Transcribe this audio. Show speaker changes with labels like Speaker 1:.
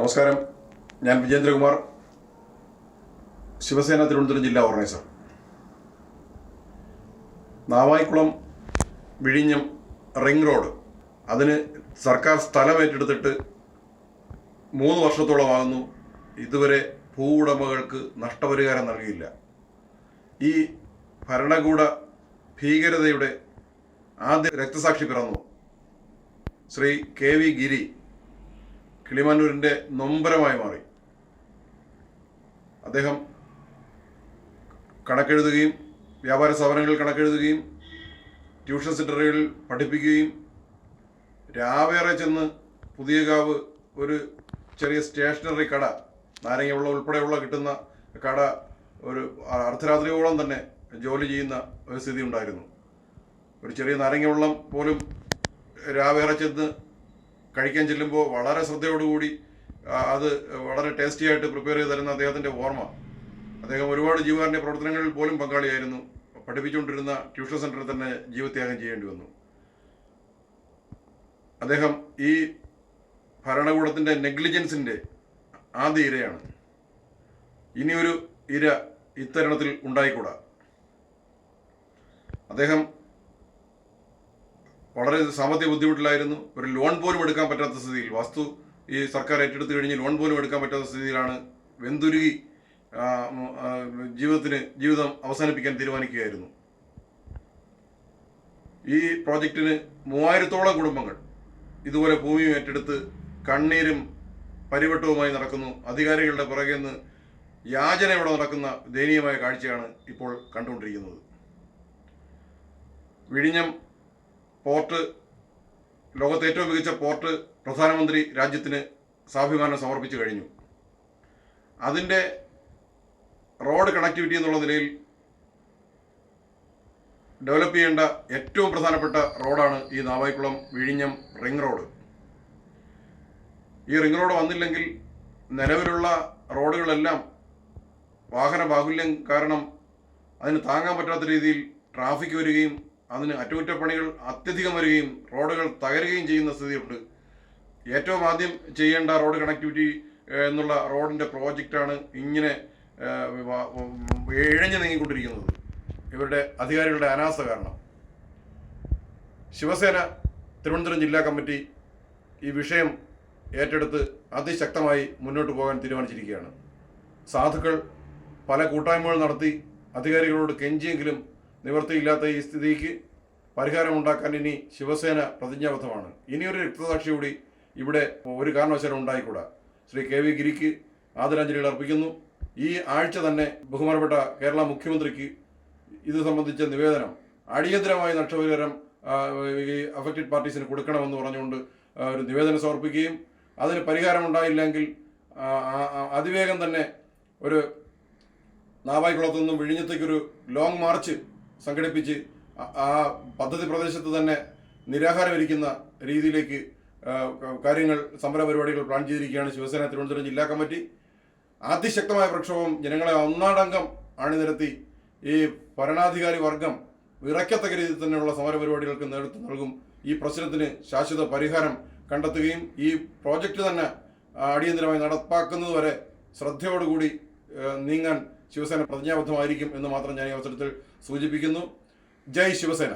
Speaker 1: നമസ്കാരം. ഞാൻ വിജേന്ദ്രകുമാർ. ശിവസേന തിരുവനന്തപുരം ജില്ലാ ഓർഗനൈസർ. നാവായിക്കുളം വിഴിഞ്ഞം റിംഗ് റോഡ്. അതിന് സർക്കാർ സ്ഥലം ഏറ്റെടുത്തിട്ട് മൂന്ന് വർഷത്തോളമാകുന്നു. ഇതുവരെ ഭൂ ഉടമകൾക്ക് നഷ്ടപരിഹാരം നൽകിയില്ല. ഈ ഭരണകൂട ഭീകരതയുടെ ആദ്യ രക്തസാക്ഷി പിറന്നു ശ്രീ കെ വി ഗിരി. കിളിമാനൂരിന്റെ നൊമ്പരമായി മാറി. അദ്ദേഹം കണക്കെഴുതുകയും വ്യാപാര സ്ഥാപനങ്ങളിൽ കണക്കെഴുതുകയും ട്യൂഷൻ സെന്ററുകളിൽ പഠിപ്പിക്കുകയും രാവേറെ ചെന്ന് പുതിയകാവ് ഒരു ചെറിയ സ്റ്റേഷനറി കട നാരങ്ങയുള്ള ഉൾപ്പെടെയുള്ള കിട്ടുന്ന കട ഒരു അർദ്ധരാത്രിയോളം തന്നെ ജോലി ചെയ്യുന്ന ഒരു സ്ഥിതി ഉണ്ടായിരുന്നു. ഒരു ചെറിയ നാരങ്ങ വെള്ളം പോലും രാവേറെ ചെന്ന് കഴിക്കാൻ ചെല്ലുമ്പോൾ വളരെ ശ്രദ്ധയോടുകൂടി അത് വളരെ ടേസ്റ്റി ആയിട്ട് പ്രിപ്പയർ ചെയ്ത് തരുന്ന അദ്ദേഹത്തിന്റെ ഓർമ്മ. അദ്ദേഹം ഒരുപാട് ജീവകാരുണ്യ പ്രവർത്തനങ്ങളിൽ പോലും പങ്കാളിയായിരുന്നു. പഠിപ്പിച്ചുകൊണ്ടിരുന്ന ട്യൂഷൻ സെന്ററിൽ തന്നെ ജീവത്യാഗം ചെയ്യേണ്ടി വന്നു. അദ്ദേഹം ഈ ഭരണകൂടത്തിന്റെ നെഗ്ലിജൻസിന്റെ ആദ്യ ഇരയാണ്. ഇനിയൊരു ഇര ഇത്തരണത്തിൽ ഉണ്ടായിക്കൂടാ. അദ്ദേഹം വളരെ സാമ്പത്തിക ബുദ്ധിമുട്ടിലായിരുന്നു. ഒരു ലോൺ പോലും എടുക്കാൻ പറ്റാത്ത സ്ഥിതിയിൽ. വസ്തു ഈ സർക്കാർ ഏറ്റെടുത്ത് കഴിഞ്ഞ് ലോൺ പോലും എടുക്കാൻ പറ്റാത്ത സ്ഥിതിയിലാണ് വെന്തുരുകി ജീവിതത്തിന് ജീവിതം അവസാനിപ്പിക്കാൻ തീരുമാനിക്കുകയായിരുന്നു. ഈ പ്രോജക്റ്റിന് മൂവായിരത്തോളം കുടുംബങ്ങൾ ഇതുപോലെ ഭൂമിയും ഏറ്റെടുത്ത് കണ്ണീരും പരിവട്ടവുമായി നടക്കുന്നു. അധികാരികളുടെ പുറകെ നിന്ന് യാചനയോടെ നടക്കുന്ന ദയനീയമായ കാഴ്ചയാണ് ഇപ്പോൾ കണ്ടുകൊണ്ടിരിക്കുന്നത്. വിഴിഞ്ഞം പോർട്ട് ലോകത്തെ ഏറ്റവും മികച്ച പോർട്ട് പ്രധാനമന്ത്രി രാജ്യത്തിന് സ്വാഭിമാനം സമർപ്പിച്ചു കഴിഞ്ഞു. അതിന്റെ റോഡ് കണക്ടിവിറ്റി എന്നുള്ള നിലയിൽ ഡെവലപ്പ് ചെയ്യേണ്ട ഏറ്റവും പ്രധാനപ്പെട്ട റോഡാണ് ഈ നാവായിക്കുളം വിഴിഞ്ഞം റിംഗ് റോഡ്. ഈ റിംഗ് റോഡ് വന്നില്ലെങ്കിൽ നിലവിലുള്ള റോഡുകളെല്ലാം വാഹന ബാഹുല്യം കാരണം അതിന് താങ്ങാൻ പറ്റാത്ത രീതിയിൽ ട്രാഫിക് വരികയും അതിന് അറ്റകുറ്റപ്പണികൾ അത്യധികം വരികയും റോഡുകൾ തകരുകയും ചെയ്യുന്ന സ്ഥിതിയുണ്ട്. ഏറ്റവും ആദ്യം ചെയ്യേണ്ട റോഡ് കണക്ടിവിറ്റി എന്നുള്ള റോഡിന്റെ പ്രോജക്റ്റാണ് ഇങ്ങനെ ഇഴഞ്ഞു നീങ്ങിക്കൊണ്ടിരിക്കുന്നത്. ഇവരുടെ അധികാരികളുടെ അനാസ കാരണം. ശിവസേന തിരുവനന്തപുരം ജില്ലാ കമ്മിറ്റി ഈ വിഷയം ഏറ്റെടുത്ത് അതിശക്തമായി മുന്നോട്ട് പോകാൻ തീരുമാനിച്ചിരിക്കുകയാണ്. സാധുക്കൾ പല കൂട്ടായ്മകൾ നടത്തി അധികാരികളോട് കെഞ്ചിയെങ്കിലും നിവൃത്തിയില്ലാത്ത ഈ സ്ഥിതിക്ക് പരിഹാരമുണ്ടാക്കാൻ ഇനി ശിവസേന പ്രതിജ്ഞാബദ്ധമാണ്. ഇനിയൊരു രക്തസാക്ഷി കൂടി ഇവിടെ ഒരു കാരണവശാലും ഉണ്ടായിക്കൂടാ. ശ്രീ കെ വി ഗിരിക്ക് ആദരാഞ്ജലികൾ അർപ്പിക്കുന്നു. ഈ ആഴ്ച തന്നെ ബഹുമാനപ്പെട്ട കേരള മുഖ്യമന്ത്രിക്ക് ഇത് സംബന്ധിച്ച നിവേദനം അടിയന്തരമായി നഷ്ടപരിഹാരം ഈ അഫക്റ്റഡ് പാർട്ടീസിന് കൊടുക്കണമെന്ന് പറഞ്ഞുകൊണ്ട് ഒരു നിവേദനം സമർപ്പിക്കുകയും അതിന് പരിഹാരമുണ്ടായില്ലെങ്കിൽ അതിവേഗം തന്നെ ഒരു നാവായിക്കുളത്തു നിന്നും വിഴിഞ്ഞത്തേക്കൊരു ലോങ് മാർച്ച് സംഘടിപ്പിച്ച് ആ- പദ്ധതി പ്രദേശത്ത് തന്നെ നിരാഹാരം ഇരിക്കുന്ന രീതിയിലേക്ക് കാര്യങ്ങൾ സമര പരിപാടികൾ പ്ലാൻ ചെയ്തിരിക്കുകയാണ് ശിവസേന തിരുവനന്തപുരം ജില്ലാ കമ്മിറ്റി. അതിശക്തമായ പ്രക്ഷോഭം ജനങ്ങളെ ഒന്നാടങ്കം അണിനിരത്തി ഈ ഭരണാധികാരി വർഗം വിറയ്ക്കത്തക്ക രീതിയിൽ തന്നെയുള്ള സമര പരിപാടികൾക്ക് നേതൃത്വം നൽകും. ഈ പ്രശ്നത്തിന് ശാശ്വത പരിഹാരം കണ്ടെത്തുകയും ഈ പ്രോജക്റ്റ് തന്നെ അടിയന്തരമായി നടപ്പാക്കുന്നതുവരെ ശ്രദ്ധയോടുകൂടി നീങ്ങാൻ ശിവസേന പ്രതിജ്ഞാബദ്ധമായിരിക്കും എന്ന് മാത്രം ഞാൻ ഈ അവസരത്തിൽ സൂചിപ്പിക്കുന്നു. ജയ് ശിവസേന.